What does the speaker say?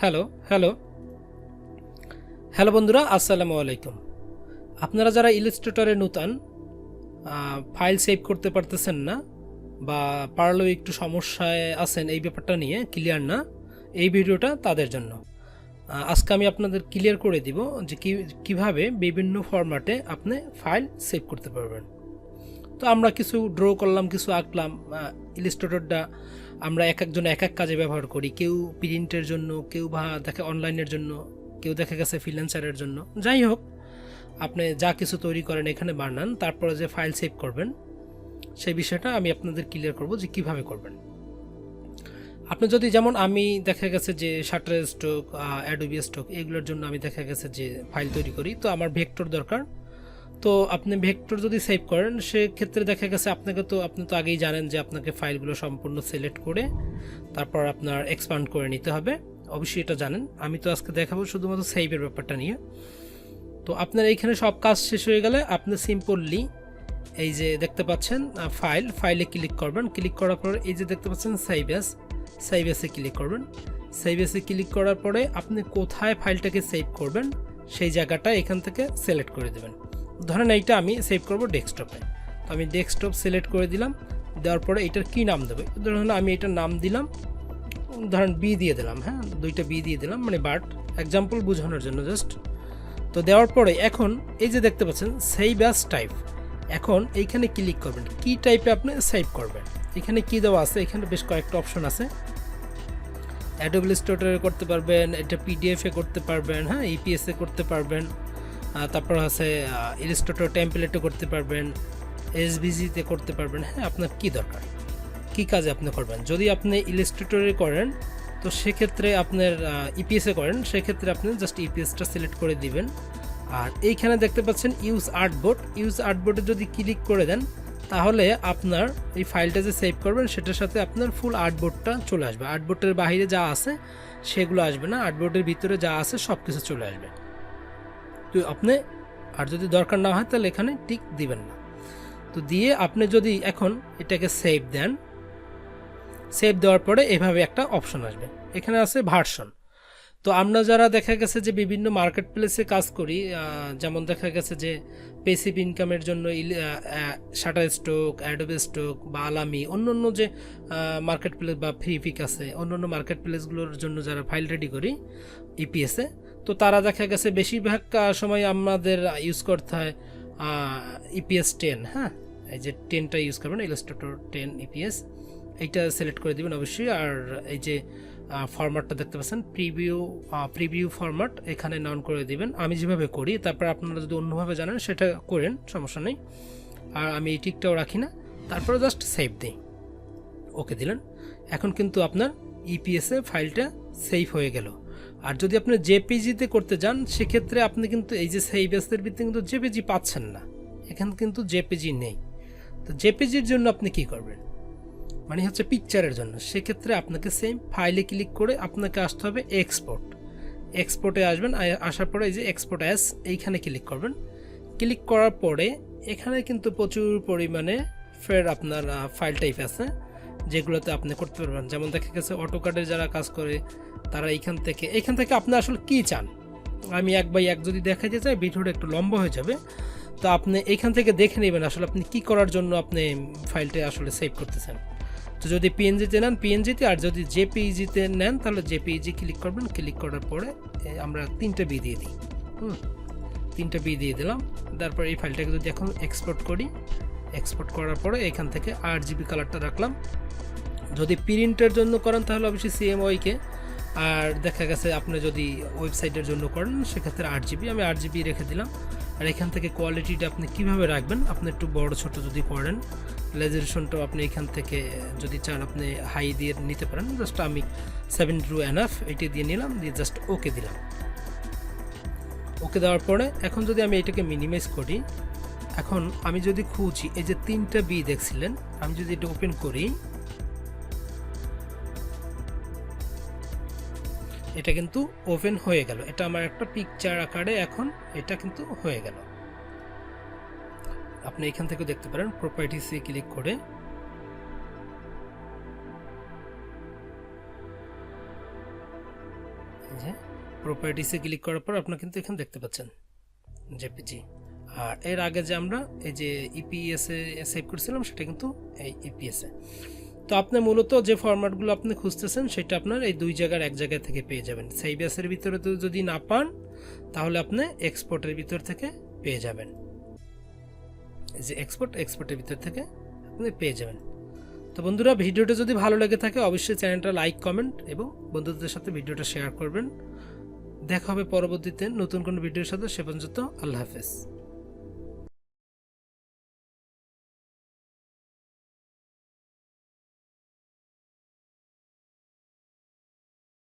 Hello hello. Hello বন্ধুরা, আসসালামু আলাইকুম। আপনারা যারা ইলিস্ট্রেটরে নূতন ফাইল সেভ করতে পারতেছেন না বা পারলেও একটু সমস্যায় আছেন এই ব্যাপারটা নিয়ে ক্লিয়ার না, এই ভিডিওটা তাদের জন্য। আজকে আমি আপনাদের ক্লিয়ার করে দিব যে কীভাবে বিভিন্ন ফরম্যাটে আপনি ফাইল সেভ করতে পারবেন। তো আমরা কিছু ড্র করলাম, কিছু আঁকলাম ইলিস্ট্রেটরটা আমরা এক একজন এক এক কাজে ব্যবহার করি। কেউ প্রিন্টের জন্য, কেউ বা দেখে অনলাইনের জন্য, কেউ দেখা গেছে ফ্রিল্যান্সারের জন্য। যাই হোক, আপনি যা কিছু তৈরি করেন এখানে বানান, তারপরে যে ফাইল সেভ করবেন, সেই বিষয়টা আমি আপনাদের ক্লিয়ার করব যে কীভাবে করবেন। আপনি যদি যেমন আমি দেখা গেছে যে শাটার স্টক অ্যাডোবি স্টক এগুলোর জন্য আমি দেখা গেছে যে ফাইল তৈরি করি, তো আমার ভেক্টর দরকার তো আপনি ভেক্টর যদি সেভ করেন, সেক্ষেত্রে দেখা গেছে আপনাকে তো, আপনি তো আগেই জানেন যে আপনাকে ফাইলগুলো সম্পূর্ণ সিলেক্ট করে তারপর আপনার এক্সপান্ড করে নিতে হবে। অবশ্যই এটা জানেন। আমি তো আজকে দেখাবো শুধুমাত্র সেভের ব্যাপারটা নিয়ে। তো আপনার এইখানে সব কাজ শেষ হয়ে গেলে আপনি সিম্পললি এই যে দেখতে পাচ্ছেন ফাইল ফাইলে ক্লিক করবেন। ক্লিক করার পর এই যে দেখতে পাচ্ছেন সাইবেস সেভ ক্লিক করবেন। সেভ এসে ক্লিক করার পরে আপনি কোথায় ফাইলটাকে সেভ করবেন, সেই জায়গাটা এখান থেকে সিলেক্ট করে দেবেন। ধরেন এইটা আমি সেভ করব ডেস্কটপে তো আমি ডেস্কটপ সিলেক্ট করে দিলাম, দেওয়ার পরে এটার কি নাম দেবো? ধরুন আমি এটার নাম দিলাম, ধরেন বি দিয়ে দিলাম হ্যাঁ? দুইটা বি দিয়ে দিলাম মানে বার্ড এক্সাম্পল বোঝানোর জন্য জাস্ট তো দেওয়ার পরে এখন এই যে দেখতে পাচ্ছেন সেভ অ্যাস টাইপ এখন এইখানে ক্লিক করবেন। কি টাইপে আপনি সেভ করবেন? এখানে কি দেওয়া আছে? এখানে বেশ কয়েকটা অপশন আছে। অ্যাডোবল স্টোরে করতে পারবেন, এটা পিডিএফে করতে পারবেন হ্যাঁ? ইপিএসে করতে পারবেন। তারপর হচ্ছে ইলিস্ট্রেটর টেম্পলেটে করতে পারবেন এসবিজিতে করতে পারবেন। হ্যাঁ আপনার কি দরকার? কি কাজে আপনি করবেন? যদি আপনি ইলিস্ট্রেটরে করেন, তো সেক্ষেত্রে আপনার ইপিএসে করেন, সেক্ষেত্রে আপনি জাস্ট ইপিএসটা সিলেক্ট করে দিবেন। আর এইখানে দেখতে পাচ্ছেন ইউজ আর্টবোর্ড ইউজ আর্টবোর্ডে যদি ক্লিক করে দেন, তাহলে আপনার এই ফাইলটা যে সেভ করবেন, সেটার সাথে আপনার ফুল আর্টবোর্ডটা চলে আসবে। আর্টবোর্ডের বাইরে যা আছে, সেগুলো আসবে না। আর্টবোর্ডের ভিতরে যা আছে সব কিছু চলে আসবে। তো আপনি, আর যদি দরকার না হয় তাহলে এখানে টিক দিবেন না। তো দিয়ে আপনি যদি এখন এটাকে সেভ দেন সেভ দেওয়ার পরে এভাবে একটা অপশন আসবে। এখানে আছে ভার্সন তো আমরা যারা দেখা গেছে যে বিভিন্ন মার্কেট প্লেসে কাজ করি যেমন দেখা গেছে যে পেসিভ ইনকামের জন্য শাটার স্টক অ্যাডোবে স্টক বা আলামি অন্য অন্য যে মার্কেট প্লেস বা ফ্রি পিক আছে অন্য অন্য মার্কেট প্লেসগুলোর জন্য যারা ফাইল রেডি করি ইপিএসে তো তারা দেখা গেছে বেশিরভাগ সময় আমাদের ইউজ করতে হয় ইপিএস টেন হ্যাঁ? এই যে টেনটা ইউজ করবেন ইলাস্ট্রেটর টেন ইপিএস এইটা সিলেক্ট করে দিবেন অবশ্যই। আর এই যে ফরম্যাটটা দেখতে পাচ্ছেন প্রিভিউ প্রিভিউ ফরম্যাট এখানে নন করে দিবেন। আমি যেভাবে করি, তারপর আপনারা যদি অন্যভাবে জানেন, সেটা করেন, সমস্যা নেই। আর আমি এই টিকটাও রাখি না। তারপরে জাস্ট সেভ দিই। ওকে দিলেন। এখন কিন্তু আপনার ইপিএসে ফাইলটা সেভ হয়ে গেল। আর যদি আপনি জেপিজিতে করতে যান, সেক্ষেত্রে আপনি কিন্তু এই যে সেই এসের ভিত্তি কিন্তু জেপিজি পাচ্ছেন না। এখানে কিন্তু জেপিজি নেই। তো জেপিজির জন্য আপনি কি করবেন? মানে হচ্ছে পিকচারের জন্য। সেক্ষেত্রে আপনাকে সেম ফাইলে ক্লিক করে আপনাকে আসতে হবে এক্সপোর্ট এক্সপোর্টে আসবেন আসার পরে এই যে এক্সপোর্ট অ্যাস এইখানে ক্লিক করবেন। ক্লিক করার পরে এখানে কিন্তু প্রচুর পরিমাণে ফের আপনার ফাইল টাইপ আছে, যেগুলোতে আপনি করতে পারবেন। যেমন দেখা গেছে অটোকার্ডে যারা কাজ করে তারা এইখান থেকে এখান থেকে আপনি আসলে কী চান? আমি এক বাই এক যদি দেখাতে চাই, ভিডিওটা একটু লম্বা হয়ে যাবে। তো আপনি এখান থেকে দেখে নেবেন আসলে আপনি কি করার জন্য আপনি ফাইলটা আসলে সেভ করতেছেন। তো যদি পিএনজিতে নেন পিএনজিতে আর যদি জেপিইজিতে নেন, তাহলে জেপিইজি ক্লিক করবেন। ক্লিক করার পরে আমরা তিনটে বি দিয়ে দিই। হুম, তিনটে বি দিয়ে দিলাম। তারপর এই ফাইলটাকে যদি এখন এক্সপোর্ট করি এক্সপোর্ট করার পরে এখান থেকে আট জিবি কালারটা রাখলাম। যদি প্রিন্টের জন্য করেন, তাহলে অবশ্যই সিএমওয়াইকে আর দেখা গেছে আপনি যদি ওয়েবসাইটের জন্য করেন, সেক্ষেত্রে আট জিবি আমি আট জিবি রেখে দিলাম। আর এখান থেকে কোয়ালিটিটা আপনি কীভাবে রাখবেন? আপনি একটু বড়, ছোট যদি করেন লেজারেশনটাও আপনি এখান থেকে যদি চান, আপনি হাই দিয়ে নিতে পারেন। জাস্ট আমি সেভেন টু এনাফ এটি দিয়ে নিলাম, দিয়ে জাস্ট ওকে দিলাম। ওকে দেওয়ার পরে, এখন যদি আমি এটাকে মিনিমাইজ করি, এখন আমি যদি খুঁজি, এই যে তিনটা বি দেখছিলেন, আমি যদি এটা ওপেন করি এটা কিন্তু ওপেন হয়ে গেল। এটা আমার একটা পিকচার আকারে এখন এটা কিন্তু হয়ে গেল। আপনি এখান থেকে দেখতে পারেন প্রপার্টিসে ক্লিক করে। যে প্রপার্টিসে ক্লিক করার পর আপনারা কিন্তু এখানে দেখতে পাচ্ছেন জেপিজি আর এর আগে যে আমরা এই যে E ইপিএসে সেভ করেছিলাম সেটা কিন্তু এই ইপিএসে তো আপনি মূলত যে ফরম্যাটগুলো আপনি খুঁজতেছেন, সেটা আপনার এই দুই জায়গার এক জায়গা থেকে পেয়ে যাবেন। সেইবাসের ভিতরে তো যদি না পান, তাহলে আপনি এক্সপোর্টের ভিতর থেকে পেয়ে যাবেন। যে এক্সপোর্ট, এক্সপোর্টের ভিতর থেকে আপনি পেয়ে যাবেন। তো বন্ধুরা, ভিডিওটা যদি ভালো লেগে থাকে, অবশ্যই চ্যানেলটা লাইক, কমেন্ট এবং বন্ধুদের সাথে ভিডিওটা শেয়ার করবেন। দেখা হবে পরবর্তীতে নতুন কোনো ভিডিওর সাথে, সে পর্যন্ত আল্লাহ হাফেজ।